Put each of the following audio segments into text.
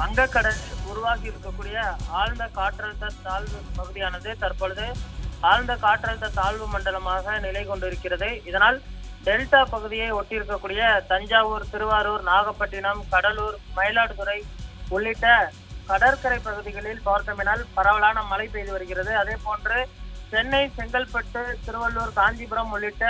வங்கக்கடலில் உருவாகி இருக்கக்கூடிய ஆழ்ந்த காற்றழுத்த தாழ்வு பகுதியானது தற்பொழுது ஆழ்ந்த காற்றழுத்த தாழ்வு மண்டலமாக நிலை கொண்டிருக்கிறது. இதனால் டெல்டா பகுதியை ஒட்டியிருக்கக்கூடிய தஞ்சாவூர் திருவாரூர் நாகப்பட்டினம் கடலூர் மயிலாடுதுறை உள்ளிட்ட கடற்கரை பகுதிகளில் பார்த்தமினால் பரவலான மழை பெய்து வருகிறது. அதே போன்று சென்னை செங்கல்பட்டு திருவள்ளூர் காஞ்சிபுரம் உள்ளிட்ட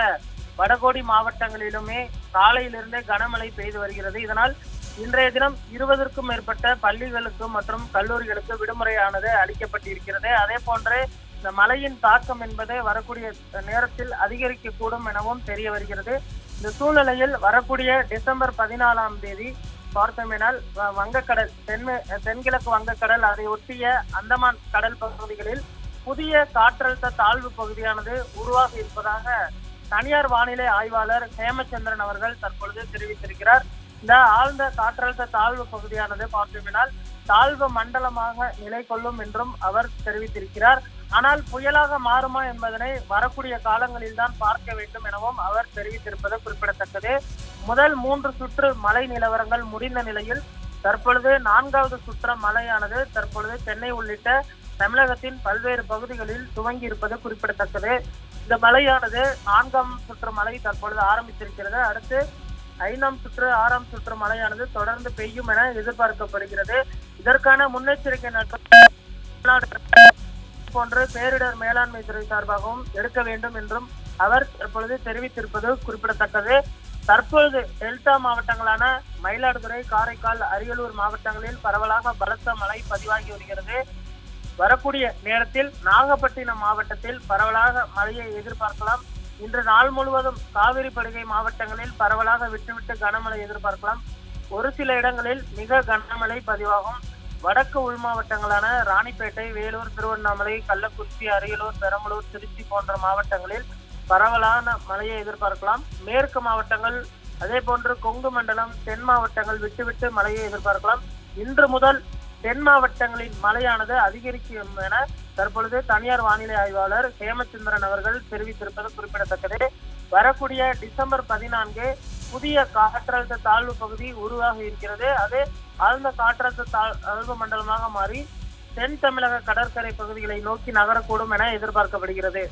வடகோடி மாவட்டங்களிலுமே காலையிலிருந்தே கனமழை பெய்து வருகிறது. இதனால் இன்றைய தினம் இருபதற்கும் மேற்பட்ட பள்ளிகளுக்கு மற்றும் கல்லூரிகளுக்கு விடுமுறையானது அளிக்கப்பட்டிருக்கிறது. அதே போன்று இந்த மழையின் தாக்கம் என்பது வரக்கூடிய நேரத்தில் அதிகரிக்கக்கூடும் எனவும் தெரிய வருகிறது. இந்த சூழ்நிலையில் வரக்கூடிய டிசம்பர் பதினாலாம் தேதி பார்த்தோமேனால் வ- வங்கக்கடல் தென் தென்கிழக்கு வங்கக்கடல் அதை ஒட்டிய அந்தமான் கடல் பகுதிகளில் புதிய காற்றழுத்த தாழ்வு பகுதியானது உருவாக இருப்பதாக தனியார் வானிலை ஆய்வாளர் ஹேமச்சந்திரன் அவர்கள் தற்பொழுது தெரிவித்திருக்கிறார். இந்த ஆழ்ந்த காற்றழுத்த தாழ்வு பகுதியானது பார்த்தோமேனால் தாழ்வு மண்டலமாக நிலை கொள்ளும் என்றும் அவர் தெரிவித்திருக்கிறார். ஆனால் புயலாக மாறுமா என்பதனை வரக்கூடிய காலங்களில் தான் பார்க்க வேண்டும் எனவும் அவர் தெரிவித்திருப்பது குறிப்பிடத்தக்கது. முதல் மூன்று சுற்று மழை நிலவரங்கள் முடிந்த நிலையில் தற்பொழுது நான்காவது சுற்ற மழையானது தற்பொழுது சென்னை உள்ளிட்ட தமிழகத்தின் பல்வேறு பகுதிகளில் துவங்கி இருப்பது குறிப்பிடத்தக்கது. இந்த மழையானது நான்காம் சுற்று மழை தற்பொழுது ஆரம்பித்திருக்கிறது. அடுத்து ஐந்தாம் சுற்று ஆறாம் சுற்று மழையானது தொடர்ந்து பெய்யும் என எதிர்பார்க்கப்படுகிறது. இதற்கான முன்னெச்சரிக்கை நடவடிக்கை போன்று பேரிடர் மேலாண்மை துறை சார்பாகவும் எடுக்க வேண்டும் என்றும் அவர் தற்பொழுது தெரிவித்திருப்பது குறிப்பிடத்தக்கது. தற்பொழுது டெல்டா மாவட்டங்களான மயிலாடுதுறை காரைக்கால் அரியலூர் மாவட்டங்களில் பரவலாக பலத்த மழை பதிவாகி வருகிறது. வரக்கூடிய நேரத்தில் நாகப்பட்டினம் மாவட்டத்தில் பரவலாக மழையை எதிர்பார்க்கலாம். இன்று நாள் முழுவதும் காவிரி படுகை மாவட்டங்களில் பரவலாக விட்டுவிட்டு கனமழை எதிர்பார்க்கலாம். ஒரு சில இடங்களில் மிக கனமழை பதிவாகும். வடக்கு உள் மாவட்டங்களான ராணிப்பேட்டை வேலூர் திருவண்ணாமலை கள்ளக்குறிச்சி அரியலூர் பெரம்பலூர் திருச்சி போன்ற மாவட்டங்களில் பரவலான மழையை எதிர்பார்க்கலாம். மேற்கு மாவட்டங்கள் அதே போன்று கொங்கு மண்டலம் தென் மாவட்டங்கள் விட்டுவிட்டு மழையை எதிர்பார்க்கலாம். இன்று முதல் தென் மாவட்டங்களின் மழையானது அதிகரிக்கும் என தற்பொழுது தனியார் வானிலை ஆய்வாளர் ஹேமச்சந்திரன் அவர்கள் தெரிவித்திருப்பது குறிப்பிடத்தக்கது. வரக்கூடிய டிசம்பர் பதினான்கு புதிய காற்றழுத்த தாழ்வு பகுதி உருவாகி இருக்கிறது. அது ஆழ்ந்த காற்றழுத்த தாழ்- தாழ்வு மண்டலமாக மாறி தென் தமிழக கடற்கரை பகுதிகளை நோக்கி நகரக்கூடும் என எதிர்பார்க்கப்படுகிறது.